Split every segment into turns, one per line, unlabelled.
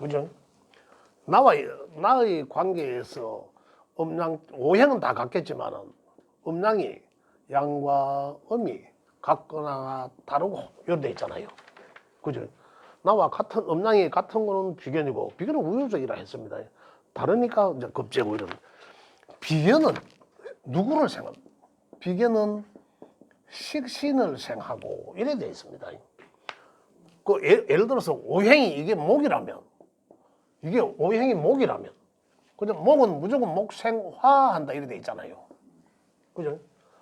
그죠? 나와 나의 관계에서 음양 오행은 다 같겠지만은 음양이 양과 음이 같거나 다르고 이런 데 있잖아요. 그죠? 나와 같은 음양이 같은 거는 비견이고 비견은 우유적이라 했습니다. 다르니까 이제 급제고 이런 비견은 누구를 생각? 비견은 식신을 생하고 이래 돼 있습니다. 그 예, 예를 들어서 오행이 이게 목이라면 이게 오행이 목이라면 그죠? 목은 무조건 목생화한다 이래 돼 있잖아요. 그죠?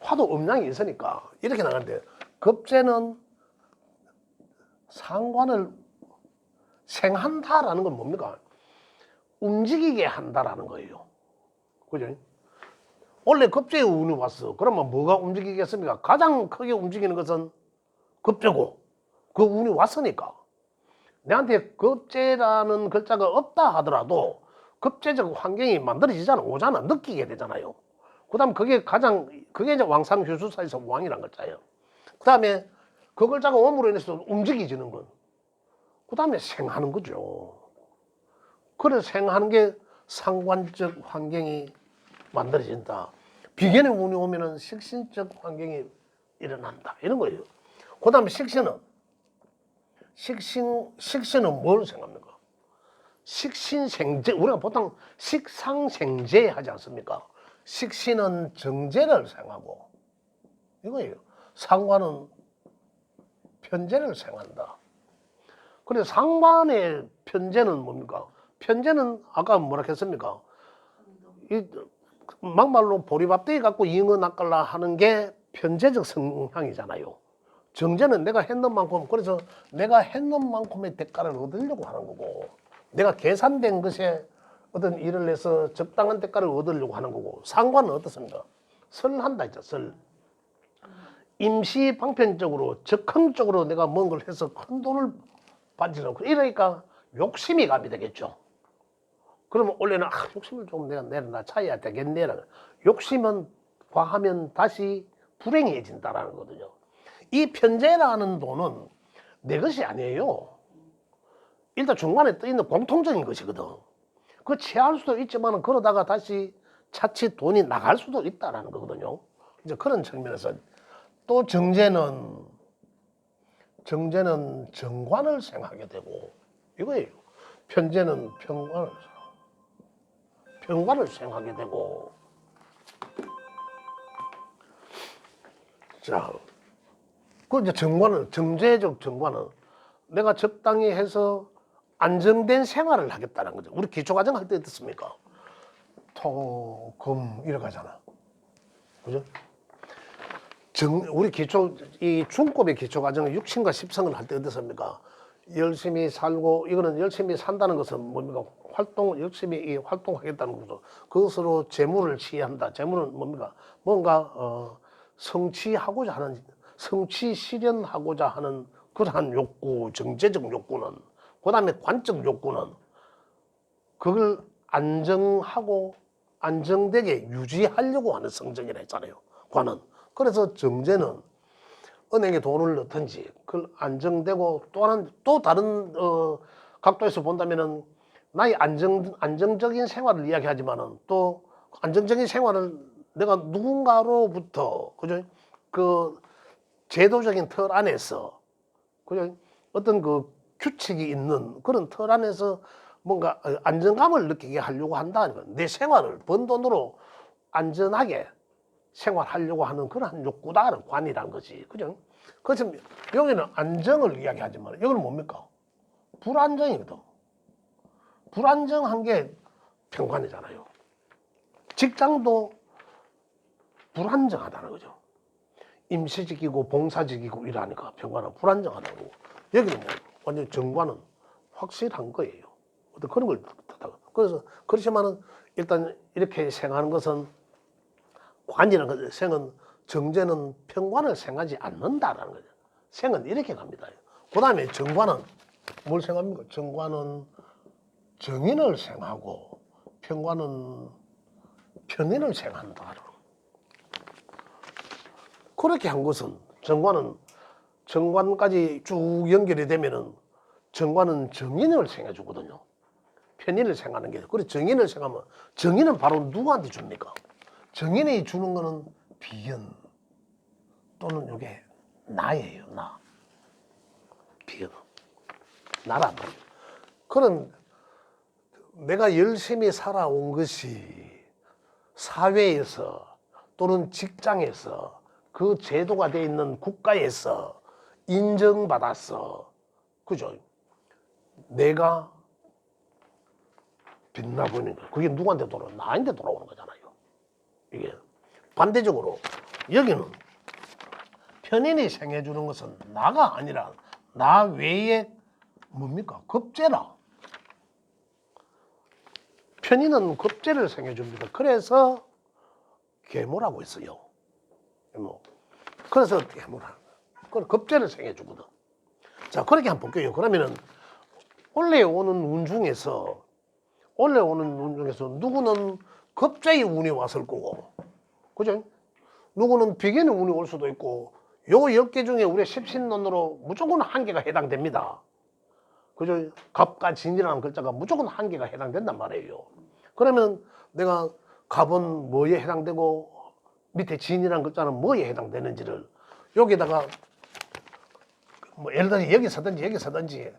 화도 음양이 있으니까 이렇게 나가는데 급제는 상관을 생한다라는 건 뭡니까? 움직이게 한다라는 거예요. 그죠? 원래 급제의 운이 왔어. 그러면 뭐가 움직이겠습니까? 가장 크게 움직이는 것은 급제고 그 운이 왔으니까 내한테 급제라는 글자가 없다 하더라도 급제적 환경이 만들어지잖아. 오잖아 느끼게 되잖아요. 그 다음 그게 가장 그게 이제 왕상 휴수사에서 왕이란 글자예요. 그 다음에 그 글자가 옴으로 인해서 움직이지는 건 그 다음에 생하는 거죠. 그래서 생하는 게 상관적 환경이 만들어진다. 비견의 운이 오면은 식신적 환경이 일어난다. 이런 거예요. 그 다음에 식신은 식신 식신은 뭘 생각합니까? 식신생제 우리가 보통 식상생제 하지 않습니까? 식신은 정제를 생하고 이거예요. 상관은 편제를 생한다. 그래서 상관의 편제는 뭡니까? 편제는 아까 뭐라 했습니까? 이 막말로 보리밥대기 갖고 잉어 낚을라 하는 게 편제적 성향이잖아요. 정제는 내가 했는 만큼 그래서 내가 했는 만큼의 대가를 얻으려고 하는 거고 내가 계산된 것에 어떤 일을 해서 적당한 대가를 얻으려고 하는 거고 상관은 어떻습니까? 설한다 했죠 설. 임시 방편적으로 적극적으로 내가 뭔걸 해서 큰 돈을 받으려고 이러니까 욕심이 가미 되겠죠. 그러면 원래는 아, 욕심을 좀 내가 내려놔 차야 되겠네라 욕심은 과하면 다시 불행해진다라는 거거든요 이 편제라는 돈은 내 것이 아니에요. 일단 중간에 떠 있는 공통적인 것이거든. 그 취할 수도 있지만 그러다가 다시 차치 돈이 나갈 수도 있다라는 거거든요. 이제 그런 측면에서 또 정제는 정제는 정관을 생하게 되고 이거예요. 편제는 평관을 평관을 생하게 되고 자. 그 이제 정관은 정제적 정관은 내가 적당히 해서 안정된 생활을 하겠다는 거죠. 우리 기초 과정 할 때 어떻습니까? 토, 금 이렇게 하잖아. 그죠? 정, 우리 기초 이 중급의 기초 과정은 육신과 십성을 할 때 어떻습니까? 열심히 살고 이거는 열심히 산다는 것은 뭡니까? 활동 열심히 이 활동하겠다는 거죠. 그것으로 재물을 취한다. 재물은 뭡니까? 뭔가 어, 성취하고자 하는 성취 실현하고자 하는 그러한 욕구, 정제적 욕구는 그 다음에 관적 욕구는 그걸 안정하고 안정되게 유지하려고 하는 성정이라 했잖아요. 관은. 그래서 정제는 은행에 돈을 넣든지 그걸 안정되고 또 하나 또 다른 어, 각도에서 본다면은 나의 안정 안정적인 생활을 이야기하지만은 또 안정적인 생활을 내가 누군가로부터 그죠 그 제도적인 틀 안에서 그죠 어떤 그 규칙이 있는 그런 틀 안에서 뭔가 안정감을 느끼게 하려고 한다는 건 내 생활을 번 돈으로 안전하게 생활하려고 하는 그런 욕구다 관이란 거지. 그죠 그래서 여기는 안정을 이야기하지만 여기는 뭡니까? 불안정이거든. 불안정한 게 평관이잖아요. 직장도 불안정하다는 거죠 임시직이고 봉사직이고 이러니까 병관은 불안정하다고 여기는 뭐 완전 정관은 확실한 거예요. 어떤 그런 걸 뜻하다. 그래서 그렇지만은 일단 이렇게 생하는 것은 관이라는 것, 생은 정제는 평관을 생하지 않는다라는 거죠. 생은 이렇게 갑니다. 그 다음에 정관은 뭘 생합니까? 정관은 정인을 생하고 평관은 편인을 생한다. 그렇게 한 것은 정관은 정관까지 쭉 연결이 되면은 정관은 정인을 생해 주거든요. 편인을 생각하는 게 그래 정인을 생각하면 정인은 바로 누구한테 줍니까? 정인이 주는 거는 비견 또는 이게 나예요 나 나란 말이에요. 그럼 내가 열심히 살아온 것이 사회에서 또는 직장에서 그 제도가 돼 있는 국가에서 인정받았어. 그죠? 내가 빛나 보이는 거. 그게 누구한테 돌아오는 나한테 돌아오는 거잖아요. 이게 반대적으로 여기는 편인이 생겨주는 것은 나가 아니라 나 외에 뭡니까? 급제라. 편인은 급제를 생겨줍니다. 그래서 계모라고 했어요. 계모. 그래서 계모라. 그걸 급제를 생겨주거든. 자, 그렇게 한번 볼게요. 그러면은 원래 오는 운 중에서 원래 오는 운 중에서 누구는 급제의 운이 왔을 거고, 그죠? 누구는 비견의 운이 올 수도 있고, 요 10개 중에 우리 십신론으로 무조건 한 개가 해당됩니다. 그죠? 갑과 진이라는 글자가 무조건 한 개가 해당된단 말이에요. 그러면 내가 갑은 뭐에 해당되고 밑에 진이라는 글자는 뭐에 해당되는지를 여기다가 뭐 예를 들어 여기 서든지 여기 서든지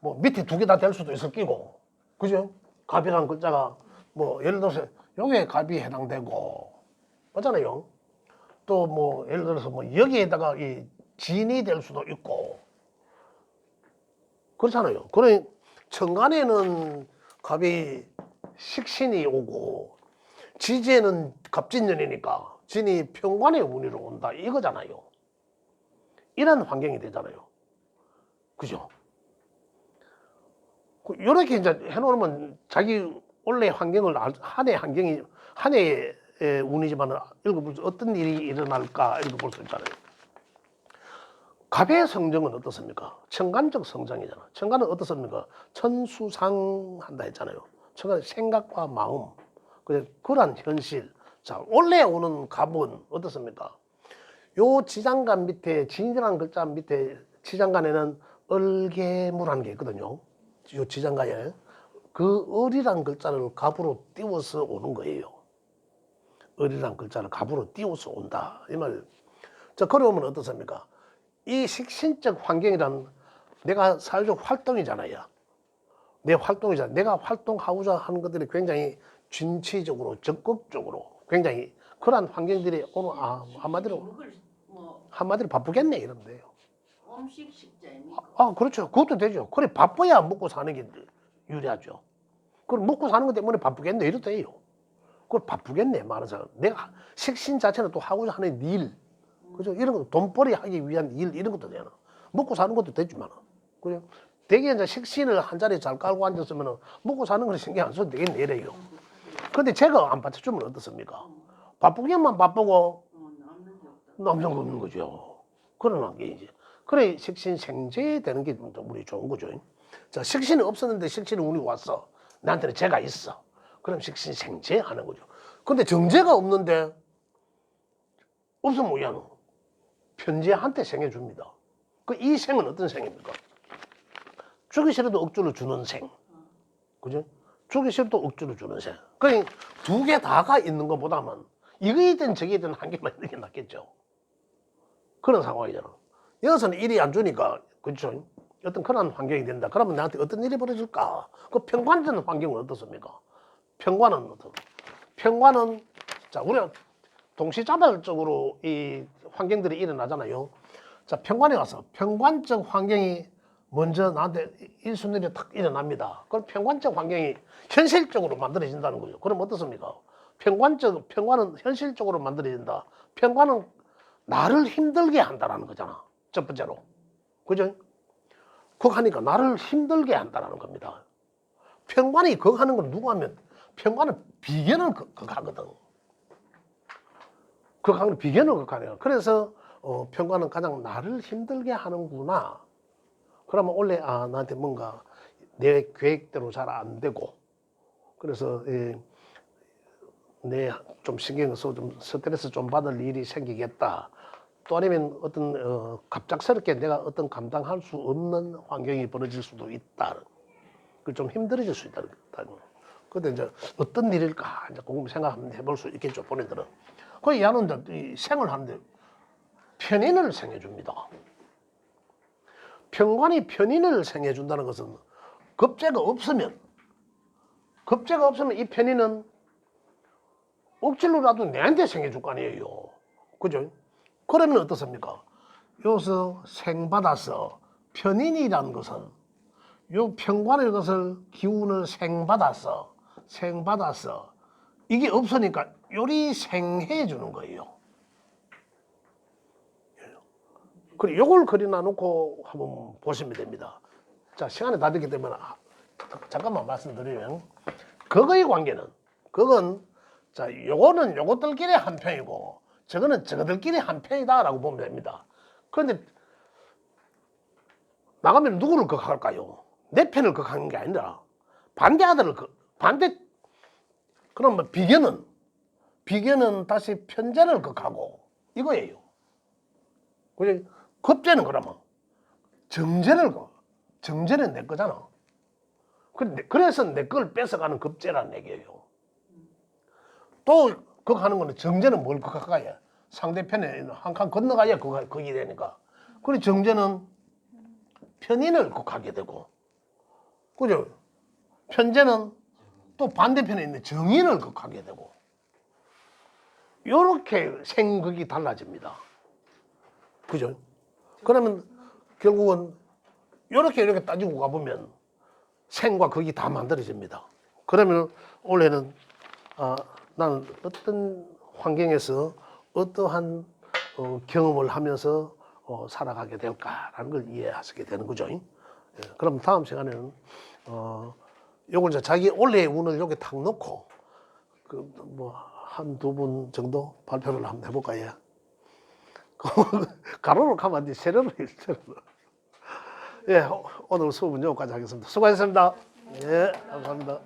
뭐 밑에 두 개 다 될 수도 있을 끼고 그죠? 갑이라는 글자가 뭐 예를 들어서 여기에 갑이 해당되고 맞잖아요. 또 뭐 예를 들어서 뭐 여기에다가 이 진이 될 수도 있고 그렇잖아요. 그래 천간에는 갑이 식신이 오고 지지에는 갑진년이니까 진이 평관의 운이로 온다 이거잖아요. 이런 환경이 되잖아요. 그죠? 이렇게 이제 해놓으면 자기 원래 환경을 알- 한해 환경이 한 해의 운이지만 어떤 일이 일어날까 읽어볼 수 있잖아요. 갑의 성정은 어떻습니까? 천간적 성장이잖아. 천간은 어떻습니까? 천수상한다 했잖아요. 천간 생각과 마음, 그 그런 현실. 자, 원래 오는 갑은 어떻습니까? 요 지장간 밑에 진이라는 글자 밑에 지장간에는 을개무라는 게 있거든요. 요 지장간에 그 을이란 글자를 갑으로 띄워서 오는 거예요. 을이란 글자를 갑으로 띄워서 온다 이 말. 자 그러면 어떻습니까? 이 식신적 환경이란 내가 사회적 활동이잖아요. 내 활동이잖아. 내가 활동하고자 하는 것들이 굉장히 진취적으로 적극적으로 굉장히 그러한 환경들이 오늘 아 한마디로
뭐
한마디로 바쁘겠네 이런데요.
음식 식자입니까?
아 그렇죠. 그것도 되죠. 그래 바빠야 먹고 사는 게 유리하죠. 그럼 먹고 사는 것 때문에 바쁘겠네 이래도 돼요. 그걸 바쁘겠네 말하는 사람. 내가 식신 자체는 또 하고자 하는 일, 그죠? 이런 것도 돈벌이 하기 위한 일 이런 것도 되나. 먹고 사는 것도 되지만, 그죠? 대개 이제 식신을 한 자리에 잘 깔고 앉았으면 먹고 사는 건 신경 안 써도 되겠네 이래요. 근데 제가 안 받쳐주면 어떻습니까? 바쁘게만 바쁘고
어, 남는
거 없는 거죠. 게 이제. 그래 식신 생제 되는 게 우리 좋은 거죠. 자 식신이 없었는데 식신이 운이 왔어. 나한테는 죄가 있어. 그럼 식신 생제 하는 거죠. 근데 정제가 없는데 없으면 뭐야 너? 편제한테 생해 줍니다. 그 이 생은 어떤 생입니까? 주기 싫어도 억지로 주는 생. 그죠? 주기 싫어도 억지로 주는 생. 그러니까 두 개 다가 있는 것보다는 이거이든 저기든 한 개만 있는 게 낫겠죠. 그런 상황이잖아. 여기서는 일이 안 주니까, 그렇죠? 어떤 그런 환경이 된다. 그러면 나한테 어떤 일이 벌어질까? 그 평관전 환경은 어떻습니까? 평관은 어떤? 평관은, 자, 우리가 동시자발적으로 이 환경들이 일어나잖아요. 자, 평관에 가서 평관적 환경이 먼저 나한테 일순위로 탁 일어납니다. 그럼 평관적 환경이 현실적으로 만들어진다는 거죠. 그럼 어떻습니까? 평관적, 평관은 현실적으로 만들어진다. 평관은 나를 힘들게 한다라는 거잖아. 첫 번째로. 그죠? 그거 하니까 나를 힘들게 한다라는 겁니다. 평관이 그거 하는 건 누구 하면 평관은 비견을 그- 그거 하거든. 그거 하는 비견을 그거 하네요. 그래서 어, 평관은 가장 나를 힘들게 하는구나. 그러면 원래 아 나한테 뭔가 내 계획대로 잘 안 되고 그래서 예, 내좀 신경 써서 좀 스트레스 좀 받을 일이 생기겠다. 또 아니면 어떤 어, 갑작스럽게 내가 어떤 감당할 수 없는 환경이 벌어질 수도 있다. 그좀 힘들어질 수 있다는 거다. 근데 이제 어떤 일일까 이제 그거 생각 해볼 수 있겠죠 본인들은. 그 야는 이 생을 하는데 편인을 생해줍니다. 평관이 편인을 생해 준다는 것은 급제가 없으면 급제가 없으면 이 편인은 억지로라도 내한테 생해 줄 거 아니에요. 그죠? 그러면 어떻습니까? 여기서 생받아서 편인이라는 것은 요 평관의 것을 기운을 생받아서 생받아서 이게 없으니까 요리 생해 주는 거예요. 그래 요걸 그려놔 놓고 한번 보시면 됩니다. 자 시간이 다 됐기 때문에 아, 잠깐만 말씀드리면 그거의 관계는 그건 자 요거는 요것들끼리 한 편이고 저거는 저거들끼리 한 편이다라고 보면 됩니다. 그런데 나가면 누구를 극할까요? 내 편을 극하는 게 아니라 반대하들을 극, 반대 뭐 비견은 비견은 다시 편제를 극하고 이거예요. 그래 급제는 그러면 정제를 극, 정제는 내 거잖아. 그래서 내 걸 뺏어가는 급제라는 얘기예요. 또 극하는 거는 정제는 뭘 극할까요? 상대편에 한 칸 건너가야 그거 거기 되니까. 그리고 정제는 편인을 극하게 되고, 그죠? 편제는 또 반대편에 있는 정인을 극하게 되고, 요렇게 생극이 달라집니다. 그죠? 그러면 결국은 요렇게 이렇게 따지고 가보면 생과 극이 다 만들어집니다. 그러면 원래는 아, 나는 어떤 환경에서 어떠한 어, 경험을 하면서 어, 살아가게 될까라는 걸 이해하시게 되는 거죠. 예, 그럼 다음 시간에는 어, 요걸 이제 자기 원래의 운을 여기 탁 넣고 그 뭐 한 두 분 정도 발표를 한번 해볼까요? 가로로 가면 안 돼, 세로로 해, 세로로. 예, 오늘 수업은 여기까지 하겠습니다. 수고하셨습니다. 예, 감사합니다.